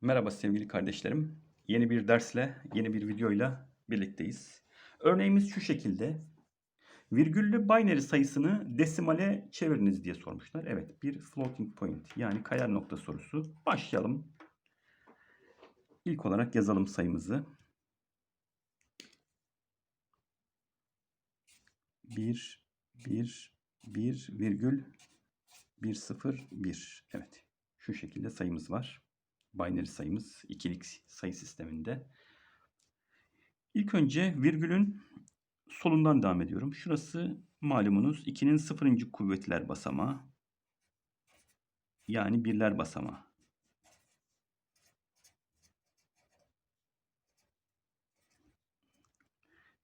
Merhaba sevgili kardeşlerim. Yeni bir dersle, yeni bir videoyla birlikteyiz. Örneğimiz şu şekilde. Virgüllü binary sayısını desimale çeviriniz diye sormuşlar. Evet, bir floating point yani kayar nokta sorusu. Başlayalım. İlk olarak yazalım sayımızı. 1 1 1 virgül 1 0 1. Evet. Şu şekilde sayımız var binary sayımız ikilik sayı sisteminde. İlk önce virgülün solundan devam ediyorum. Şurası malumunuz 2'nin sıfırıncı kuvvetler basamağı. Yani birler basamağı.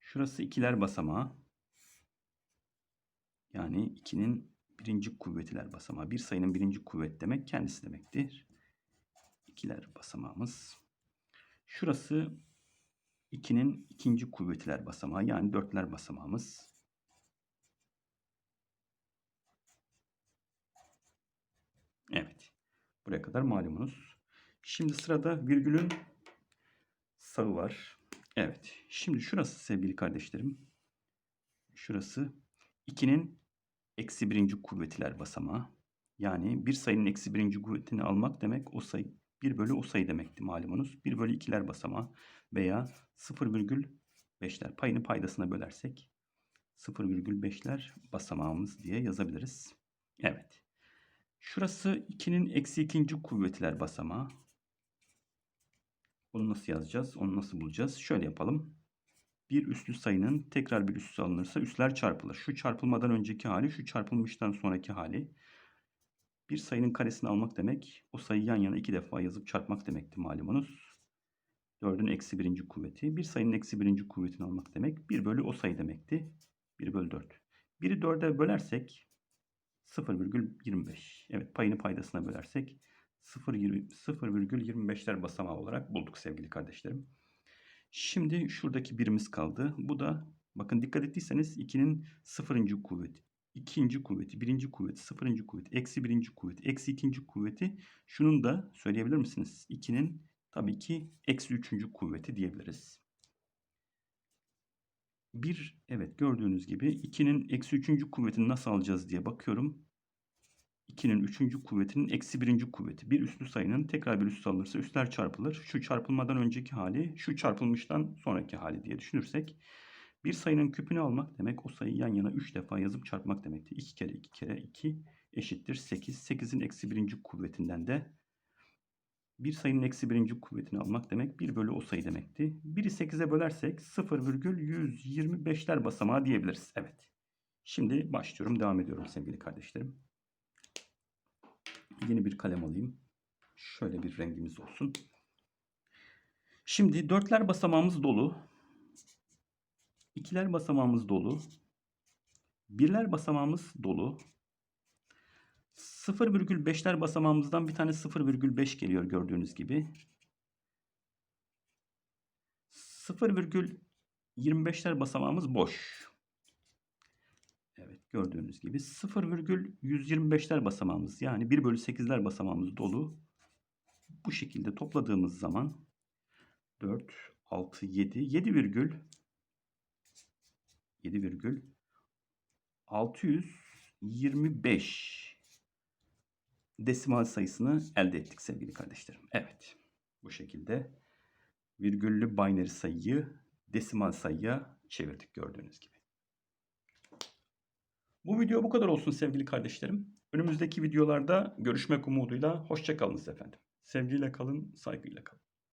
Şurası ikiler basamağı. Yani 2'nin birinci kuvvetler basamağı. Bir sayının birinci kuvvet demek kendisi demektir ikiler basamağımız. Şurası 2'nin ikinci kuvvetler basamağı yani dörtler basamağımız. Evet. Buraya kadar malumunuz. Şimdi sırada virgülün sağı var. Evet. Şimdi şurası sevgili kardeşlerim. Şurası 2'nin eksi birinci kuvvetler basamağı. Yani bir sayının eksi birinci kuvvetini almak demek o sayı 1 bölü o sayı demekti malumunuz. 1 bölü 2'ler basamağı veya 0,5'ler payını paydasına bölersek 0,5'ler basamağımız diye yazabiliriz. Evet. Şurası 2'nin eksi ikinci kuvvetler basamağı. Bunu nasıl yazacağız? Onu nasıl bulacağız? Şöyle yapalım. Bir üslü sayının tekrar bir üssü alınırsa üsler çarpılır. Şu çarpılmadan önceki hali, şu çarpılmıştan sonraki hali. Bir sayının karesini almak demek o sayıyı yan yana iki defa yazıp çarpmak demekti malumunuz. 4'ün eksi birinci kuvveti. Bir sayının eksi birinci kuvvetini almak demek 1 bölü o sayı demekti. 1 bölü 4. 1'i 4'e bölersek 0,25. Evet payını paydasına bölersek 0,25'ler basamağı olarak bulduk sevgili kardeşlerim. Şimdi şuradaki birimiz kaldı. Bu da bakın dikkat ettiyseniz 2'nin sıfırıncı kuvveti ikinci kuvveti, birinci kuvveti, sıfırıncı kuvveti, eksi birinci kuvveti, eksi ikinci kuvveti. Şunun da söyleyebilir misiniz? 2'nin tabii ki eksi üçüncü kuvveti diyebiliriz. Bir, evet gördüğünüz gibi 2'nin eksi üçüncü kuvvetini nasıl alacağız diye bakıyorum. 2'nin üçüncü kuvvetinin eksi birinci kuvveti. Bir üslü sayının tekrar bir üstü alırsa üstler çarpılır. Şu çarpılmadan önceki hali, şu çarpılmıştan sonraki hali diye düşünürsek bir sayının küpünü almak demek o sayıyı yan yana 3 defa yazıp çarpmak demektir. 2 kere 2 kere 2 eşittir 8. 8'in eksi birinci kuvvetinden de bir sayının eksi birinci kuvvetini almak demek 1 bölü o sayı demekti. 1'i 8'e bölersek 0,125'ler basamağı diyebiliriz. Evet. Şimdi başlıyorum. Devam ediyorum sevgili kardeşlerim. Yeni bir kalem alayım. Şöyle bir rengimiz olsun. Şimdi dörtler basamağımız dolu. İkiler basamağımız dolu. Birler basamağımız dolu. 0,5'ler basamağımızdan bir tane 0,5 geliyor gördüğünüz gibi. 0,25'ler basamağımız boş. Evet gördüğünüz gibi 0,125'ler basamağımız yani 1 bölü 8'ler basamağımız dolu. Bu şekilde topladığımız zaman 4, 6, 7, 7 virgül 7,625 desimal sayısını elde ettik sevgili kardeşlerim. Evet. Bu şekilde virgüllü binary sayıyı desimal sayıya çevirdik gördüğünüz gibi. Bu video bu kadar olsun sevgili kardeşlerim. Önümüzdeki videolarda görüşmek umuduyla hoşçakalınız efendim. Sevgiyle kalın, saygıyla kalın.